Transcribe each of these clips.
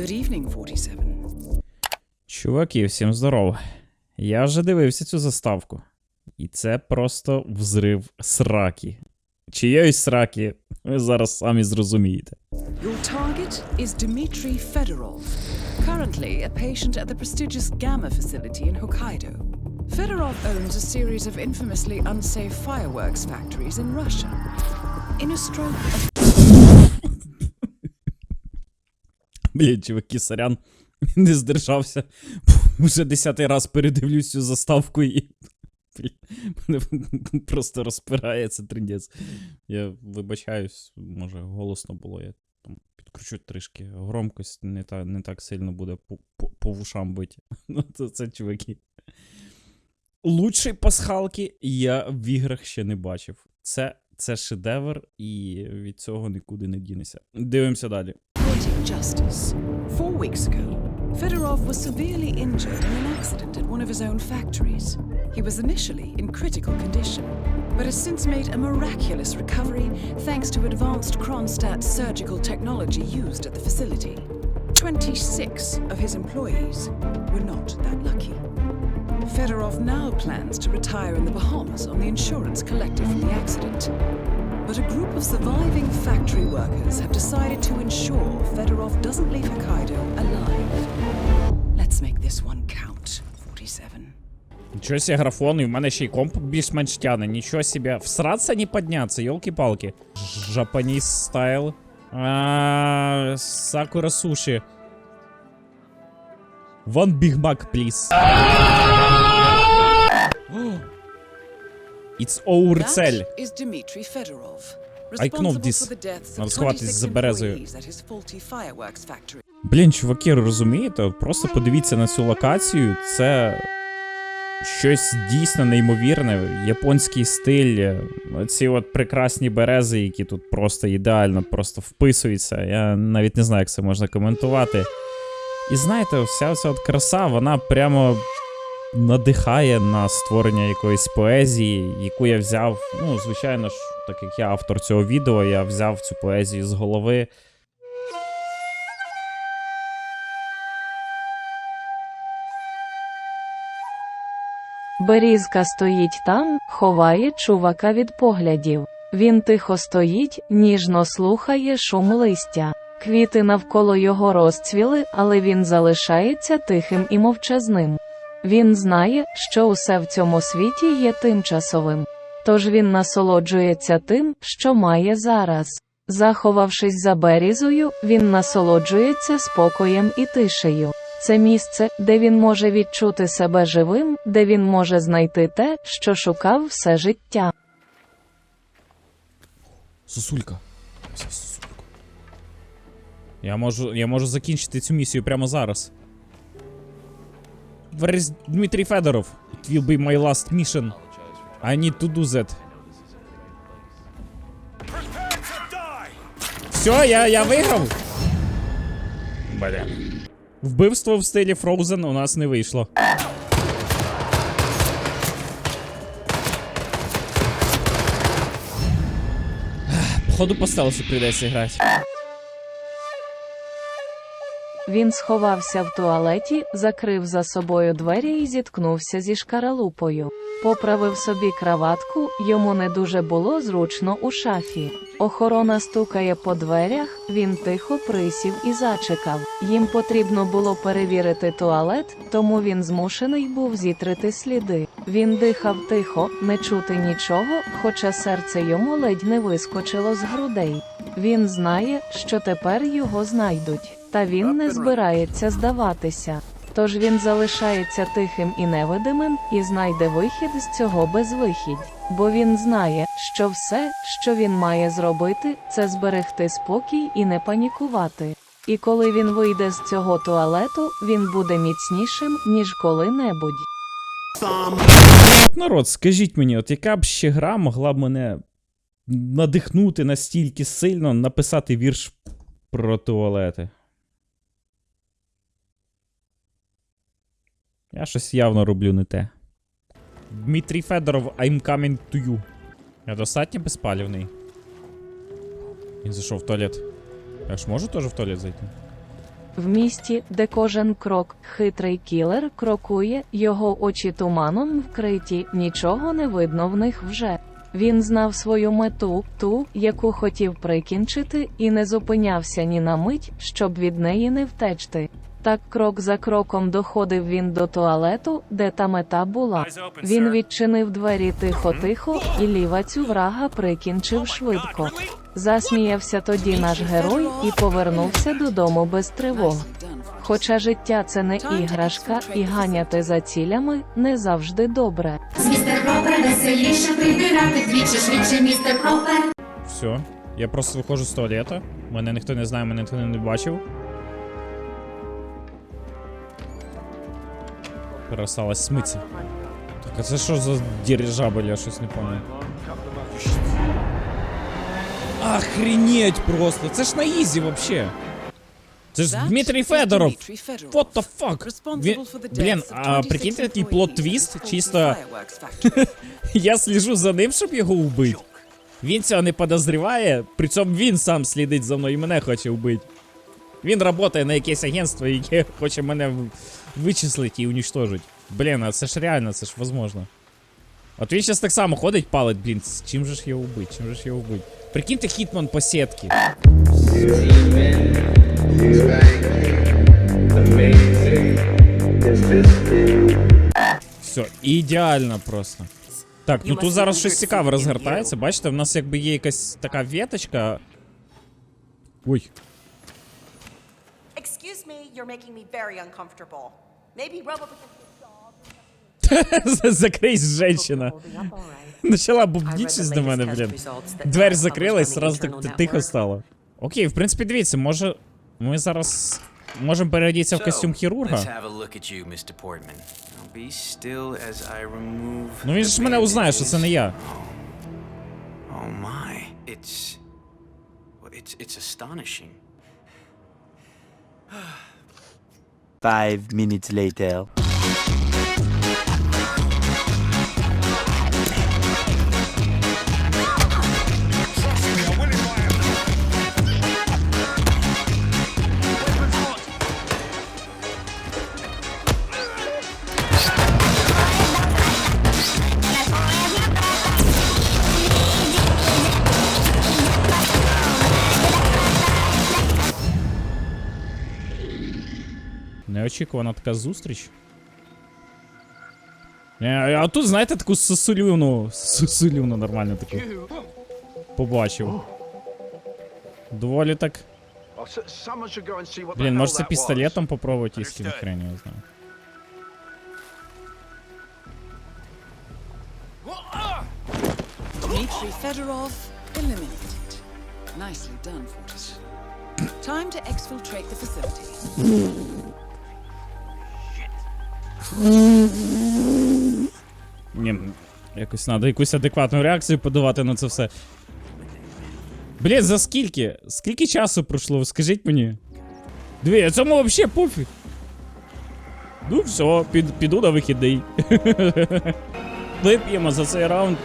Good evening, 47. Чуваки, всім здорово. Я вже дивився цю заставку. І це просто взрив сраки. Чиєї сраки, ви зараз самі зрозумієте. Your target is Dmitry Fedorov, currently a patient at the prestigious Gamma facility in Hokkaido. Fedorov owns a series of infamously unsafe fireworks factories in Russia. In a stroke of Блін, чуваки, сорян, не здержався. Уже десятий раз передивлюсь цю заставку і. Мене просто розпирає це трендець. Я вибачаюсь, може, голосно було, я там підкручу трішки. Громкость не, та, не так сильно буде по, по, по вушам бити. Ну, це, це чуваки. Лучшої пасхалки я в іграх ще не бачив. Це, це шедевр, і від цього нікуди не дінешся. Дивимося далі. Justice. Four weeks ago, Fedorov was severely injured in an accident at one of his own factories. He was initially in critical condition, but has since made a miraculous recovery thanks to advanced Kronstadt surgical technology used at the facility. 26 of his employees were not that lucky. Fedorov now plans to retire in the Bahamas on the insurance collected from the accident. But a group of surviving factory workers have decided to ensure Fedorov doesn't leave Hokkaido alive. Let's make this one count, 47. Нічого себе графон, і в мене ще й комп більш-менш тяне. Нічого себе. Всраться не підняться, йолки-палки. Жапаніс стайл. А, Сакура суші. One Big Mac, please. Responsible this. for the deaths Надо сховатись за березою. Блін, чуваки, розумієте? Просто подивіться на цю локацію. Це щось дійсно неймовірне. Японський стиль. Ці от прекрасні берези, які тут просто ідеально просто вписуються. Я навіть не знаю, як це можна коментувати. І знаєте, вся ця от краса, вона прямо надихає на створення якоїсь поезії, яку я взяв. Ну, звичайно ж, так як я автор цього відео, я взяв цю поезію з голови. Берізка стоїть там, ховає чувака від поглядів. Він тихо стоїть, ніжно слухає шум листя. Квіти навколо його розцвіли, але він залишається тихим і мовчазним. Він знає, що усе в цьому світі є тимчасовим. Тож він насолоджується тим, що має зараз. Заховавшись за берізою, він насолоджується спокоєм і тишею. Це місце, де він може відчути себе живим, де він може знайти те, що шукав все життя. Сосулька. Взяв. Я можу, я можу закінчити цю місію прямо зараз. Where is Дмитрий Федоров? It will be my last mission. I need to do that. Все, я, я виграв. Блін. Вбивство в стилі Frozen у нас не вийшло. Походу по стелсу прийдеться грати. Він сховався в туалеті, закрив за собою двері і зіткнувся зі шкаралупою. Поправив собі краватку, йому не дуже було зручно у шафі. Охорона стукає по дверях, він тихо присів і зачекав. Їм потрібно було перевірити туалет, тому він змушений був зітрити сліди. Він дихав тихо, не чути нічого, хоча серце йому ледь не вискочило з грудей. Він знає, що тепер його знайдуть, та він не збирається здаватися. Тож він залишається тихим і невидимим і знайде вихід з цього безвихідь, бо він знає, що все, що він має зробити, це зберегти спокій і не панікувати. І коли він вийде з цього туалету, він буде міцнішим, ніж коли-небудь. От народ, скажіть мені, от яка б ще гра могла б мене надихнути настільки сильно написати вірш про туалети? Я щось явно роблю не те. Дмитрій Федоров, I'm coming to you. Я достатньо безпалівний. Він зайшов в туалет. Я ж можу теж в туалет зайти? В місті, де кожен крок хитрий кілер крокує, його очі туманом вкриті, нічого не видно в них вже. Він знав свою мету, ту, яку хотів прикінчити, і не зупинявся ні на мить, щоб від неї не втечти. Так крок за кроком доходив він до туалету, де та мета була. Він відчинив двері тихо-тихо, і лівацю врага прикінчив швидко. Засміявся тоді наш герой і повернувся додому без тривог. Хоча життя це не іграшка, і ганяти за цілями не завжди добре. Містер Пропер веселіше прибирати двічі швидше, містер Пропер. Все. Я просто виходжу з туалета. Мене ніхто не знає, мене ніхто не бачив. Пересталась смиться. Так, а це що за дирижабль, я щось не пам'ятаю. Охренеть просто! Це ж на ізі вообще. Це ж That Дмитрій Федоров. What the fuck? Він... Блін, а прикиньте такий employees плот-твіст, чисто я сліжу за ним, щоб його вбити. Він цього не подозріває, при цьому він сам слідить за мною і мене хоче вбити. Він працює на якесь агентство, яке хоче мене в- вичислити і уничтожити. Блін, а це ж реально, це ж возможно. От він зараз так само ходить, палить, блін, з чим же ж його вбити, чим же ж його вбити? Прикиньте хітман по сітки. Все, ідеально просто. Так, ну тут зараз щось цікаве розгортається. Бачите, в нас якби є якась така веточка. Ой. You're making me very uncomfortable. Maybe rub up against женщина. right. Почала I read бубнітися the до мене, блін. Двері закрилась, сразу так тихо стало. Окей, в принципі, дивіться, може. Ми зараз можемо переодітися в костюм хірурга. Ну він ж мене узнає, що це не я. Oh it's it's astonishing. Five minutes later. Неочікувана така зустріч. Е, А тут, знаєте, таку сосулюну. Сосулюну нормально таку. Побачив. Доволі так. Блін, може це пістолетом попробувати, якщо не хрень, я знаю. Dmitry Fedorov eliminated. Nicely done, Fortis. Time to exfiltrate the facility. Ні, якось треба якусь адекватну реакцію подавати на це все. Блін, за скільки? Скільки часу пройшло? Скажіть мені. Дві, цьому взагалі пофіг. Ну все, під, піду на вихідний. Вип'ємо за цей раунд.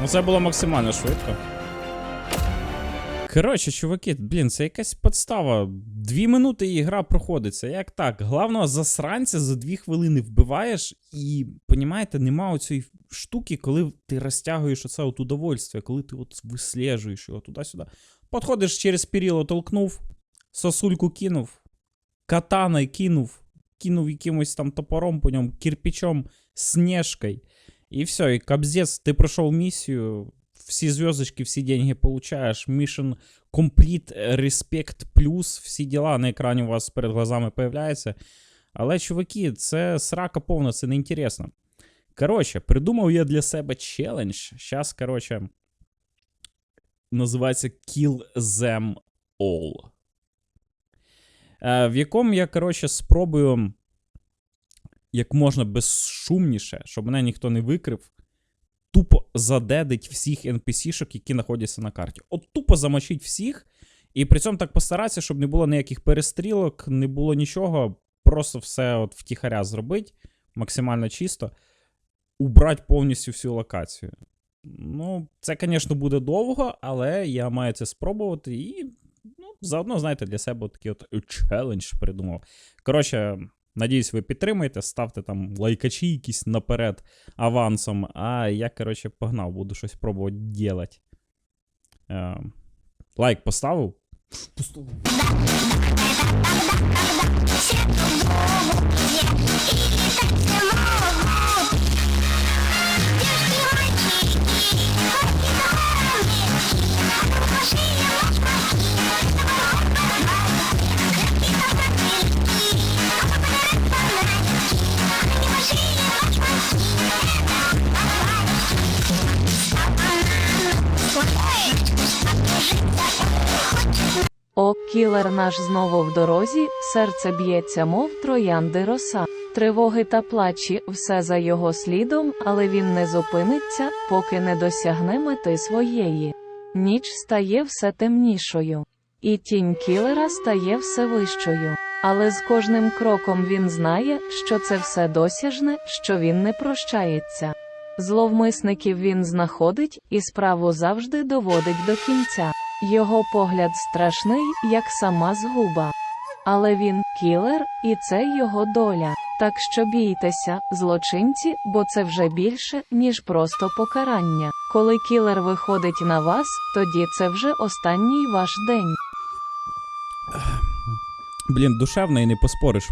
Ну це було максимально швидко. Коротше, чуваки, блін, це якась подстава. Дві минути і гра проходиться. Як так? Главного засранця за дві хвилини вбиваєш, і, понімаєте, нема оцієї штуки, коли ти розтягуєш оце от удовольствие, коли ти от вислежуєш його туди-сюди. Подходиш через періло, толкнув, сосульку кинув, катаною кинув, кинув якимось там топором по ньому, кирпичом, снежкою. І все, і кобзець, ти пройшов місію, всі зв'язочки, всі деньги получаєш, mission complete, respect плюс, всі діла на екрані у вас перед глазами появляються. Але, чуваки, це срака повна, це неінтересно. Коротше, придумав я для себе челендж. Зараз, коротше, називається Kill Them All. Е, в якому я, коротше, спробую як можна безшумніше, щоб мене ніхто не викрив, тупо задедить всіх NPC-шок, які знаходяться на карті. От тупо замочить всіх, і при цьому так постаратися, щоб не було ніяких перестрілок, не було нічого. Просто все от втіхаря зробить, максимально чисто, убрати повністю всю локацію. Ну, це, звісно, буде довго, але я маю це спробувати і. Ну, заодно, знаєте, для себе такий от челендж придумав. Коротше, надіюсь, ви підтримаєте, ставте там лайкачі якісь наперед авансом. А я, коротше, погнав, буду щось пробувати ділати. Е, лайк поставив. Поставив. Кілер наш знову в дорозі, серце б'ється, мов троянди роса. Тривоги та плачі, все за його слідом, але він не зупиниться, поки не досягне мети своєї. Ніч стає все темнішою, і тінь кілера стає все вищою. Але з кожним кроком він знає, що це все досяжне, що він не прощається. Зловмисників він знаходить і справу завжди доводить до кінця. Його погляд страшний, як сама згуба. Але він кілер, і це його доля. Так що бійтеся, злочинці, бо це вже більше, ніж просто покарання. Коли кілер виходить на вас, тоді це вже останній ваш день. Блін, душевно і не поспориш.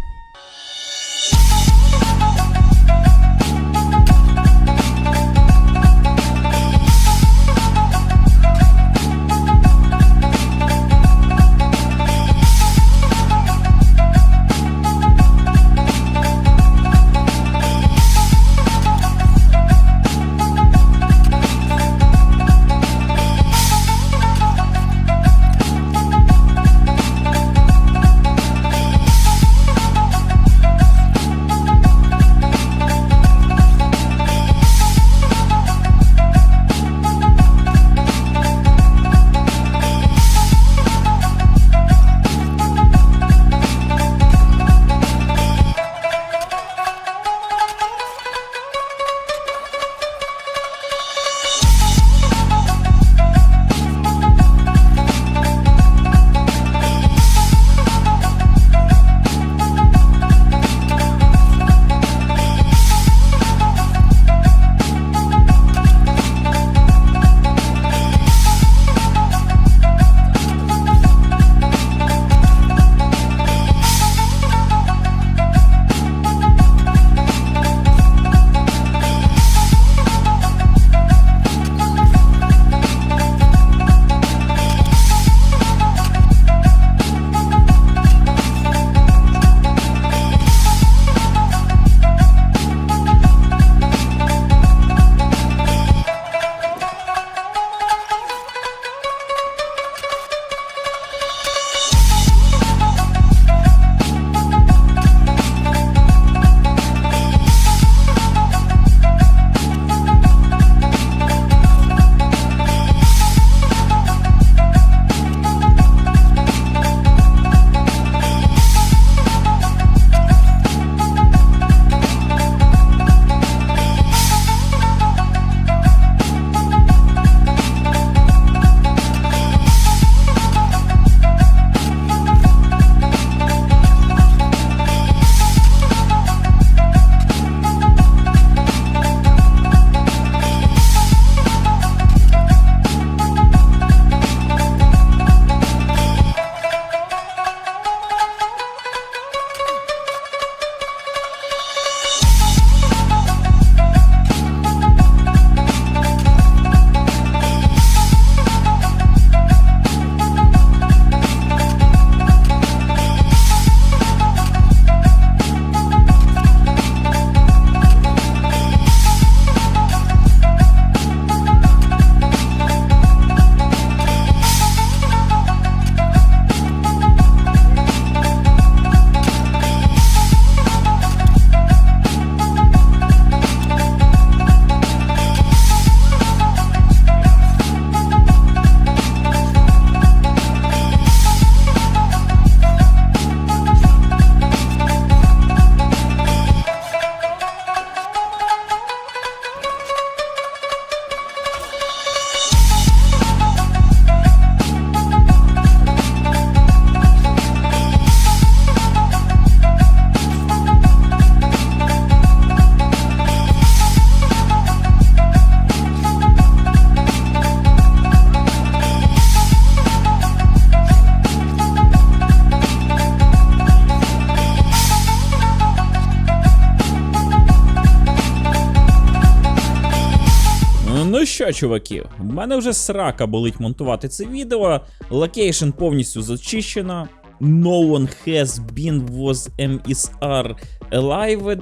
Що, чуваки, в мене вже срака болить монтувати це відео. Локейшн повністю зачищено. No one has been was MSR alive.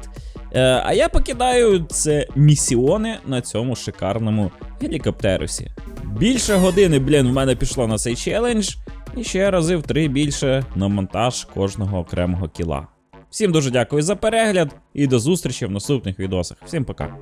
Е, а я покидаю це місіони на цьому шикарному гелікоптерусі. Більше години, блін, в мене пішло на цей челендж, і ще рази в три більше на монтаж кожного окремого кіла. Всім дуже дякую за перегляд і до зустрічі в наступних відосах. Всім пока.